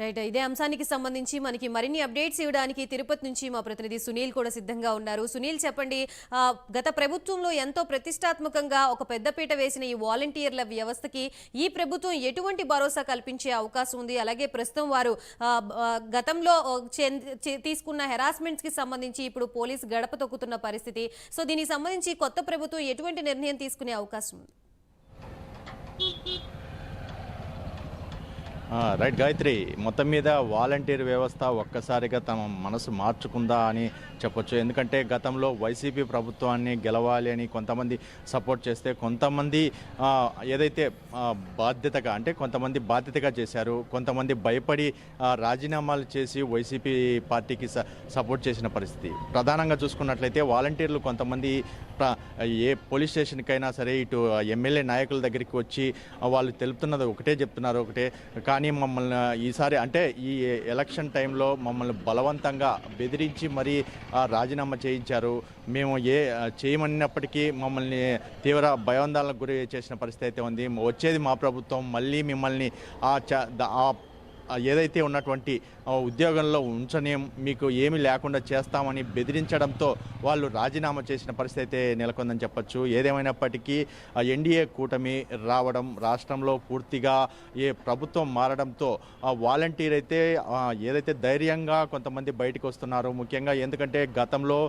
Right ఇదే అంశానికి సంబంధించి మనకి మరిన్ని అప్డేట్స్ ఇవ్వడానికి తిరుపతి నుంచి మా ప్రతినిధి సునీల్ కూడా సిద్ధంగా ఉన్నారు. సునీల్ చెప్పండి గత ప్రభుత్వంలో ఎంతో ప్రతిష్టాత్మకంగా ఒక పెద్దపీట వేసిన ఈ వాలంటీర్ల వ్యవస్థకి ఈ ప్రభుత్వం ఎటువంటి భరోసా కల్పించే అవకాశం ఉంది? అలాగే ప్రస్తుతం వారు గతంలో చే- తీసుకున్న హెరాస్మెంట్స్కి సంబంధించి ఇప్పుడు పోలీస్ గడప తొక్కుతున్న పరిస్థితి. సో దీనికి సంబంధించి కొత్త ప్రభుత్వం ఎటువంటి నిర్ణయం తీసుకునే అవకాశం ఉంది? రైట్ గాయత్రి మొత్తం మీద వాలంటీర్ వ్యవస్థ ఒక్కసారిగా తమ మనసు మార్చుకుందా అని చెప్పొచ్చు. ఎందుకంటే గతంలో వైసీపీ ప్రభుత్వాన్ని గెలవాలి అని కొంతమంది సపోర్ట్ చేస్తే కొంతమంది ఏదైతే బాధ్యతగా అంటే కొంతమంది బాధ్యతగా చేశారు కొంతమంది భయపడి రాజీనామాలు చేసి వైసీపీ పార్టీకి స- సపోర్ట్ చేసిన పరిస్థితి. ప్రధానంగా చూసుకున్నట్లయితే వాలంటీర్లు కొంతమంది ఏ పోలీస్ స్టేషన్కైనా సరే ఇటు ఎమ్మెల్యే నాయకుల దగ్గరికి వచ్చి వాళ్ళు తెలుపుతున్నది ఒకటే చెప్తున్నారు ఒకటే. కానీ మమ్మల్ని ఈసారి అంటే ఈ ఎలక్షన్ టైంలో మమ్మల్ని బలవంతంగా బెదిరించి మరీ ఆ, రాజీనామా చేయించారు. మేము ఏ చేయమన్నప్పటికీ మమ్మల్ని తీవ్ర భయోందోళనకు గురి చేసిన పరిస్థితి అయితే ఉంది. వచ్చేది మా ప్రభుత్వం మళ్ళీ మిమ్మల్ని ఆ చ ఆ ఏదైతే ఉన్నటువంటి ఉద్యోగంలో ఉంచని మీకు ఏమి లేకుండా చేస్తామని బెదిరించడంతో వాళ్ళు రాజీనామా చేసిన పరిస్థితి అయితే నెలకొందని చెప్పొచ్చు. ఏదేమైనప్పటికీ ఎన్డీఏ కూటమి రావడం రాష్ట్రంలో పూర్తిగా ఏ ప్రభుత్వం మారడంతో ఆ వాలంటీర్ అయితే ఏదైతే ధైర్యంగా కొంతమంది బయటకు వస్తున్నారు ముఖ్యంగా ఎందుకంటే గతంలో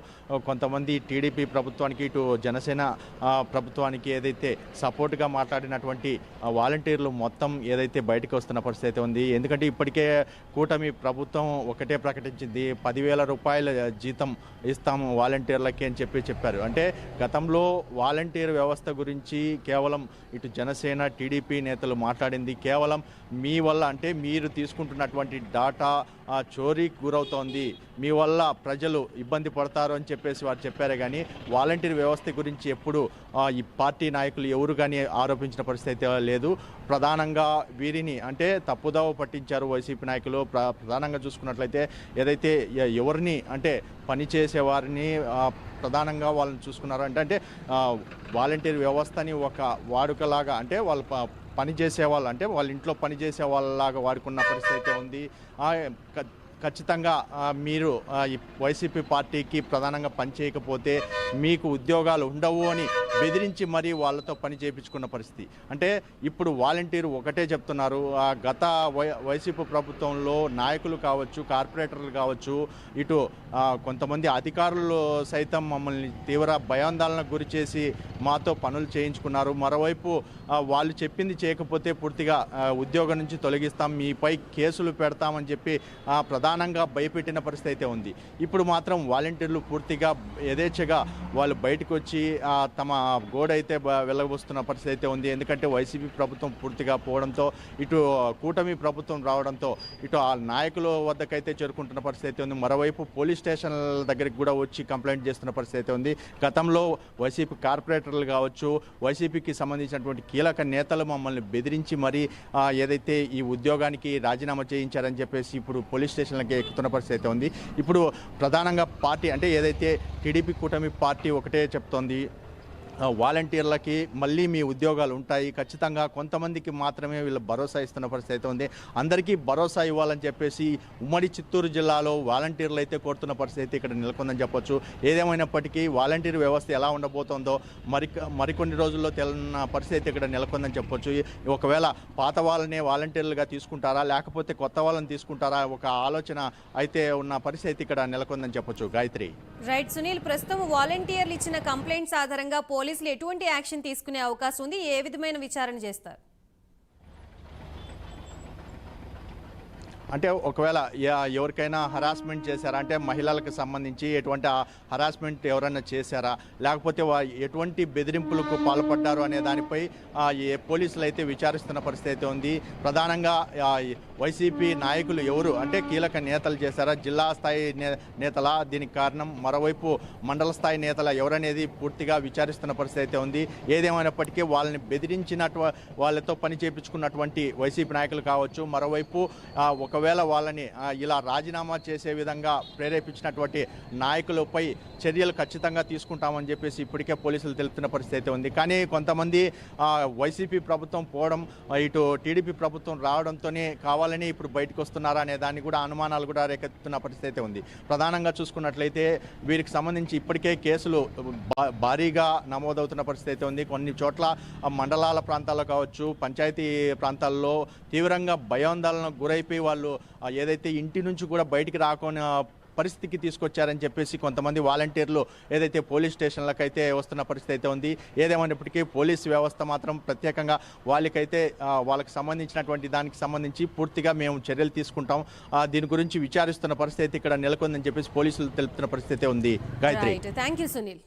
కొంతమంది టీడీపీ ప్రభుత్వానికి ఇటు జనసేన ప్రభుత్వానికి ఏదైతే సపోర్ట్గా మాట్లాడినటువంటి వాలంటీర్లు మొత్తం ఏదైతే బయటకు వస్తున్న పరిస్థితి ఉంది. ఎందుకంటే ఇప్పటికే కూటమి ప్రభుత్వం ఒకటే ప్రకటించింది. పదివేల రూపాయల జీతం ఇస్తాము వాలంటీర్లకి అని చెప్పి చెప్పారు. అంటే గతంలో వాలంటీర్ వ్యవస్థ గురించి కేవలం ఇటు జనసేన టీడీపీ నేతలు మాట్లాడింది. కేవలం మీ వల్ల అంటే మీరు తీసుకుంటున్నటువంటి డాటా చోరీకి గురవుతోంది. మీ వల్ల ప్రజలు ఇబ్బంది పడతారు అని చెప్పేసి వారు చెప్పారే కానీ వాలంటీర్ వ్యవస్థ గురించి ఎప్పుడు ఈ పార్టీ నాయకులు ఎవరు కానీ ఆరోపించిన పరిస్థితి లేదు. ప్రధానంగా వీరిని అంటే తప్పుదావ పట్టించారు వైసీపీ నాయకులు. ప్ర- ప్రధానంగా చూసుకున్నట్లయితే ఏదైతే ఎవరిని అంటే పనిచేసే వారిని ప్రధానంగా వాళ్ళని చూసుకున్నారు అంటే అంటే వాలంటీర్ వ్యవస్థని ఒక వాడుకలాగా అంటే వాళ్ళ ప- పని చేసే వాళ్ళు అంటే వాళ్ళ ఇంట్లో పని చేసే వాళ్ళలాగా వాడుకున్న పరిస్థితి అయితే ఉంది. ఖచ్చితంగా మీరు వైసీపీ పార్టీకి ప్రధానంగా పనిచేయకపోతే మీకు ఉద్యోగాలు ఉండవు అని బెదిరించి మరీ వాళ్ళతో పని చేయించుకున్న పరిస్థితి. అంటే ఇప్పుడు వాలంటీర్ ఒకటే చెప్తున్నారు. ఆ గత వై వైసీపీ ప్రభుత్వంలో నాయకులు కావచ్చు కార్పొరేటర్లు కావచ్చు ఇటు కొంతమంది అధికారులు సైతం మమ్మల్ని తీవ్ర భయాందోళనకు గురి చేసి మాతో పనులు చేయించుకున్నారు. మరోవైపు వాళ్ళు చెప్పింది చేయకపోతే పూర్తిగా ఉద్యోగం నుంచి తొలగిస్తాం. మీపై కేసులు పెడతామని చెప్పి ప్రధానంగా భయపెట్టిన పరిస్థితి అయితే ఉంది. ఇప్పుడు మాత్రం వాలంటీర్లు పూర్తిగా యథేచ్ఛగా వాళ్ళు బయటకు వచ్చి తమ గోడ అయితే వెళ్ళబోస్తున్న పరిస్థితి అయితే ఉంది. ఎందుకంటే వైసీపీ ప్రభుత్వం పూర్తిగా పోవడంతో ఇటు కూటమి ప్రభుత్వం రావడంతో ఇటు ఆ నాయకుల వద్దకైతే చేరుకుంటున్న పరిస్థితి అయితే ఉంది. మరోవైపు పోలీస్ స్టేషన్ల దగ్గరికి కూడా వచ్చి కంప్లైంట్ చేస్తున్న పరిస్థితి అయితే ఉంది. గతంలో వైసీపీ కార్పొరేటర్లు కావచ్చు వైసీపీకి సంబంధించినటువంటి కీలక నేతలు మమ్మల్ని బెదిరించి మరీ ఏదైతే ఈ ఉద్యోగానికి రాజీనామా చేయించారని చెప్పేసి ఇప్పుడు పోలీస్ స్టేషన్లకి ఎక్కుతున్న పరిస్థితి అయితే ఉంది. ఇప్పుడు ప్రధానంగా పార్టీ అంటే ఏదైతే టీడీపీ కూటమి పార్టీ ఒకటే చెప్తోంది వాలంటీర్లకి మళ్ళీ మీ ఉద్యోగాలు ఉంటాయి. ఖచ్చితంగా కొంతమందికి మాత్రమే వీళ్ళు భరోసా ఇస్తున్న పరిస్థితి అయితే ఉంది. అందరికీ భరోసా ఇవ్వాలని చెప్పేసి ఉమ్మడి చిత్తూరు జిల్లాలో వాలంటీర్లు అయితే కోరుతున్న పరిస్థితి ఇక్కడ నెలకొందని చెప్పొచ్చు. ఏదేమైనప్పటికీ వాలంటీర్ వ్యవస్థ ఎలా ఉండబోతోందో మరి మరికొన్ని రోజుల్లో తెలన్న పరిస్థితి ఇక్కడ నెలకొందని చెప్పొచ్చు. ఒకవేళ పాత వాళ్ళనే వాలంటీర్లుగా తీసుకుంటారా? లేకపోతే కొత్త వాళ్ళని తీసుకుంటారా? ఒక ఆలోచన అయితే ఉన్న పరిస్థితి ఇక్కడ నెలకొందని చెప్పొచ్చు. గాయత్రి. రైట్ సునీల్ ప్రస్తుతం వాలంటీర్లు ఇచ్చిన కంప్లైంట్స్ ఆధారంగా పోలీసులు ఎటువంటి యాక్షన్ తీసుకునే అవకాశం ఉంది? ఏ విధమైన విచారణ చేస్తారు? అంటే ఒకవేళ ఎవరికైనా హరాస్మెంట్ చేశారా? అంటే మహిళలకు సంబంధించి ఎటువంటి హరాస్మెంట్ ఎవరైనా చేశారా? లేకపోతే ఎటువంటి బెదిరింపులకు పాల్పడ్డారు అనే దానిపై ఏ పోలీసులు అయితే విచారిస్తున్న పరిస్థితి అయితే ఉంది. ప్రధానంగా వైసీపీ నాయకులు ఎవరు? అంటే కీలక నేతలు చేశారా? జిల్లా స్థాయి నే- నేతల? దీనికి కారణం మరోవైపు మండల స్థాయి నేతల ఎవరనేది పూర్తిగా విచారిస్తున్న పరిస్థితి అయితే ఉంది. ఏదేమైనప్పటికీ వాళ్ళని బెదిరించినట్టు వాళ్ళతో పని చేయించుకున్నటువంటి వైసీపీ నాయకులు కావచ్చు. మరోవైపు ఒక ఒకవేళ వాళ్ళని ఇలా రాజీనామా చేసే విధంగా ప్రేరేపించినటువంటి నాయకులపై చర్యలు ఖచ్చితంగా తీసుకుంటామని చెప్పేసి ఇప్పటికే పోలీసులు తెలుపుతున్న పరిస్థితి అయితే ఉంది. కానీ కొంతమంది వైసీపీ ప్రభుత్వం పోవడం ఇటు టీడీపీ ప్రభుత్వం రావడంతోనే కావాలని ఇప్పుడు బయటకు వస్తున్నారా అనే దాన్ని కూడా అనుమానాలు కూడా రేకెత్తుతున్న పరిస్థితి అయితే ఉంది. ప్రధానంగా చూసుకున్నట్లయితే వీరికి సంబంధించి ఇప్పటికే కేసులు భా- భారీగా నమోదవుతున్న పరిస్థితి అయితే ఉంది. కొన్ని చోట్ల మండలాల ప్రాంతాల్లో కావచ్చు పంచాయతీ ప్రాంతాల్లో తీవ్రంగా భయాందోళనకు గురైపోయి వాళ్ళు వాళ్ళు ఏదైతే ఇంటి నుంచి కూడా బయటికి రాకుండా పరిస్థితికి తీసుకొచ్చారని చెప్పేసి కొంతమంది వాలంటీర్లు ఏదైతే పోలీస్ స్టేషన్లకు అయితే వస్తున్న పరిస్థితి అయితే ఉంది. ఏదేమైనప్పటికీ పోలీస్ వ్యవస్థ మాత్రం ప్రత్యేకంగా వాళ్ళకైతే వాళ్ళకి సంబంధించినటువంటి దానికి సంబంధించి పూర్తిగా మేము చర్యలు తీసుకుంటాం. దీని గురించి విచారిస్తున్న పరిస్థితి అయితే ఇక్కడ నెలకొందని చెప్పేసి పోలీసులు తెలుపుతున్న పరిస్థితి అయితే ఉంది. గాయత్రి. Thank you Sunil